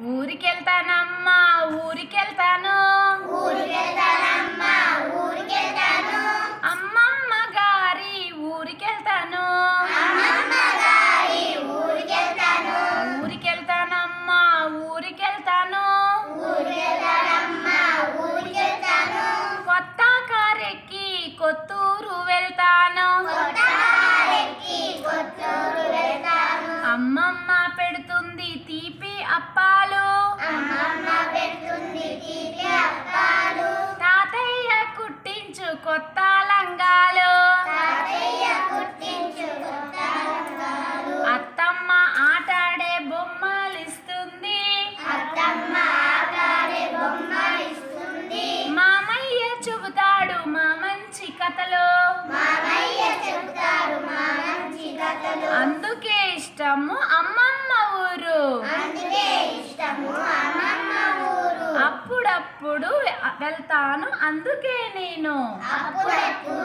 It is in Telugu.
ఊరికెళ్తానమ్మా ఊరికెళ్తాను. ఊరికెళ్తానమ్మా ఊరికెళ్తాను. అమ్మమ్మ గారి ఊరికెళ్తాను. అమ్మమ్మ గారి ఊరికెళ్తాను. ఊరికెళ్తానమ్మా ఊరికెళ్తాను. ఊరికెళ్తానమ్మా ఊరికెళ్తాను. కొత్త కారెక్కి కొత్తూరు ఇష్టము అమ్మమ్మ ఊరు. అప్పుడప్పుడు వెళ్తాను అందుకే నేను. అప్పుడప్పుడు